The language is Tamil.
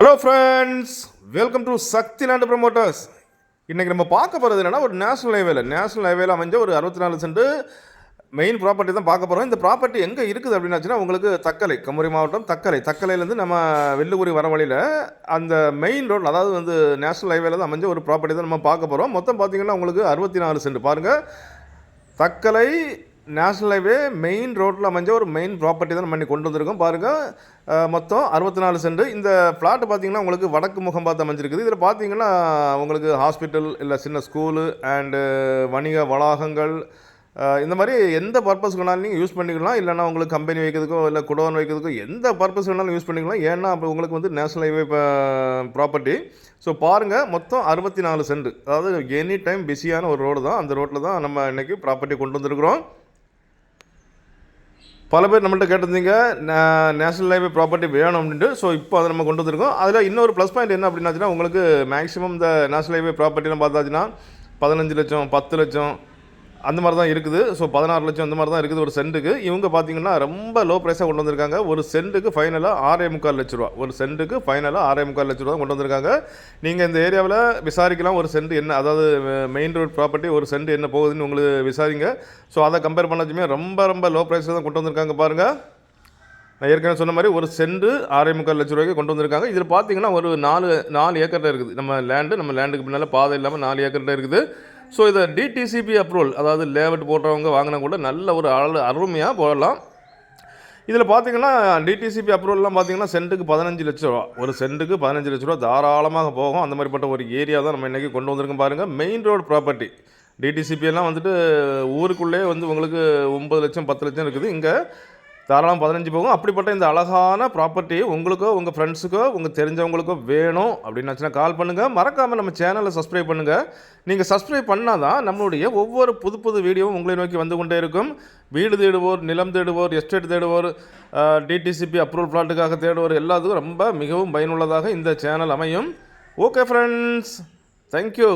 Hello friends welcome to Sakthi land promoters இன்றைக்கி நம்ம பார்க்க போகிறது என்னன்னா ஒரு நேஷனல் ஹைவேல நேஷனல் ஹைவேல அமைஞ்ச ஒரு அறுபத்தி நாலு சென்ட் மெயின் ப்ராப்பர்ட்டி தான் பார்க்க போகிறோம் இந்த ப்ராப்பர்ட்டி எங்கே இருக்குது அப்படின்னாச்சுன்னா உங்களுக்கு தக்கலை கம்முரி மாவட்டம் தக்கலை. தக்கலையிலேருந்து நம்ம வெள்ளுக்குடி வர வழியில் அந்த மெயின் ரோட் அதாவது வந்து நேஷனல் ஹைவேல தான் அமைஞ்ச ஒரு ப்ராப்பர்ட்டி தான் நம்ம பார்க்க போகிறோம் மொத்தம் பார்த்தீங்கன்னா உங்களுக்கு அறுபத்தி நாலு சென்ட். பாருங்கள் தக்கலை நேஷனல் ஹைவே மெயின் ரோட்டில் அமைஞ்ச ஒரு மெயின் ப்ராப்பர்ட்டி தான் நம்ம இன்னைக்கு கொண்டு வந்திருக்கோம். பாருங்கள் மொத்தம் அறுபத்தி நாலு சென்ட். இந்த ஃப்ளாட் பார்த்தீங்கன்னா உங்களுக்கு வடக்கு முகம் பார்த்து அமைஞ்சிருக்குது. இதில் பார்த்தீங்கன்னா உங்களுக்கு ஹாஸ்பிட்டல் இல்லை சின்ன ஸ்கூலு அண்டு வணிக வளாகங்கள் இந்த மாதிரி எந்த பர்பஸ் வேணாலும் நீங்கள் யூஸ் பண்ணிக்கலாம். இல்லைனா உங்களுக்கு கம்பெனி வைக்கிறதுக்கோ இல்லை குடோன் வைக்கிறதுக்கோ எந்த பர்பஸ் வேணாலும் யூஸ் பண்ணிக்கலாம். ஏன்னா அப்போ உங்களுக்கு வந்து நேஷனல் ஹைவே ப்ராப்பர்ட்டி ஸோ பாருங்கள் மொத்தம் அறுபத்தி நாலு சென்ட். அதாவது எனி டைம் பிஸியான ஒரு ரோடு தான். அந்த ரோட்டில் தான் நம்ம இன்றைக்கி ப்ராப்பர்ட்டி கொண்டு வந்திருக்கிறோம். பல பேர் நம்மள்ட்ட கேட்டிருந்தீங்க நேஷனல் லைப்ரரி ப்ராப்பர்ட்டி வேணும் அப்படின்ட்டு. ஸோ இப்போ அதை நம்ம கொண்டு வந்திருக்கோம். அதில் இன்னொரு ப்ளஸ் பாயிண்ட் என்ன அப்படின்னாச்சுன்னா உங்களுக்கு மேக்ஸிமம் இந்த நேஷனல் லைப்ரரி ப்ராப்பர்ட்டிலாம் பார்த்தாச்சுன்னா பதினஞ்சு லட்சம் பத்து லட்சம் அந்த மாதிரி தான் இருக்குது. ஸோ பதினாறு லட்சம் அந்த மாதிரி தான் இருக்குது ஒரு சென்ட்டுக்கு. இவங்க பார்த்தீங்கன்னா ரொம்ப லோ ப்ரைஸாக கொண்டு வந்திருக்காங்க. ஒரு சென்ட்டுக்கு ஃபைனலாக ஆறே முக்கால் லட்ச ரூபா. ஒரு சென்ட்டுக்கு ஃபைனலாக ஆறே முக்கால் லட்ச ரூபா கொண்டு வந்திருக்காங்க. நீங்கள் இந்த ஏரியாவில் விசாரிக்கலாம் ஒரு சென்ட் என்ன அதாவது மெயின் ரோட் ப்ராப்பர்ட்டி ஒரு சென்ட் என்ன போகுதுன்னு உங்களுக்கு விசாரிங்க. ஸோ அதை கம்பேர் பண்ணாச்சுமே ரொம்ப ரொம்ப லோ ப்ரைஸில் தான் கொண்டு வந்திருக்காங்க பாருங்கள் நான் ஏற்கனவே சொன்ன மாதிரி ஒரு சென்ட் ஆறே முக்கால் லட்ச ரூபாய்க்கு கொண்டு வந்திருக்காங்க. இதில் பார்த்தீங்கன்னா ஒரு நாலு நாலு ஏக்கரில் இருக்குது. நம்ம லேண்டு நம்ம லேண்டுக்கு பின்னால் பாதை இல்லாமல் நாலு ஏக்கரில் இருக்குது. ஸோ இதை டிடிசிபி அப்ரூவல் அதாவது லேவட் போடுறவங்க வாங்கினா கூட நல்ல ஒரு அழ அருமையாக போடலாம். இதில் பார்த்தீங்கன்னா டிடிசிபி அப்ரூவல்லாம் பார்த்தீங்கன்னா சென்ட்டுக்கு பதினஞ்சு லட்ச ரூபா. ஒரு சென்ட்டுக்கு பதினஞ்சு லட்ச ரூபா தாராளமாக போகும். அந்த மாதிரிப்பட்ட ஒரு ஏரியா தான் நம்ம இன்றைக்கி கொண்டு வந்திருக்கோம் பாருங்கள் மெயின் ரோடு ப்ராப்பர்ட்டி டிடிசிபி எல்லாம் வந்துட்டு ஊருக்குள்ளே வந்து உங்களுக்கு ஒம்பது லட்சம் பத்து லட்சம் இருக்குது. இங்கே தாராளம் பதினஞ்சு போகும். அப்படிப்பட்ட இந்த அழகான ப்ராப்பர்ட்டி உங்களுக்கோ உங்கள் ஃப்ரெண்ட்ஸுக்கோ உங்கள் தெரிஞ்சவங்களுக்கோ வேணும் அப்படின்னாச்சுன்னா கால் பண்ணுங்கள் மறக்காமல் நம்ம சேனலை சப்ஸ்கிரைப் பண்ணுங்கள் நீங்கள் சப்ஸ்கிரைப் பண்ணால் தான் நம்மளுடைய ஒவ்வொரு புது புது வீடியோவும் உங்களை நோக்கி வந்து கொண்டே இருக்கும். வீடு தேடுவோர் நிலம் தேடுவோர் எஸ்டேட் தேடுவோர் டிடிசிபி அப்ரூவல் பிளாட்டுக்காக தேடுவோர் எல்லாத்துக்கும் ரொம்ப மிகவும் பயனுள்ளதாக இந்த சேனல் அமையும். Okay friends thank you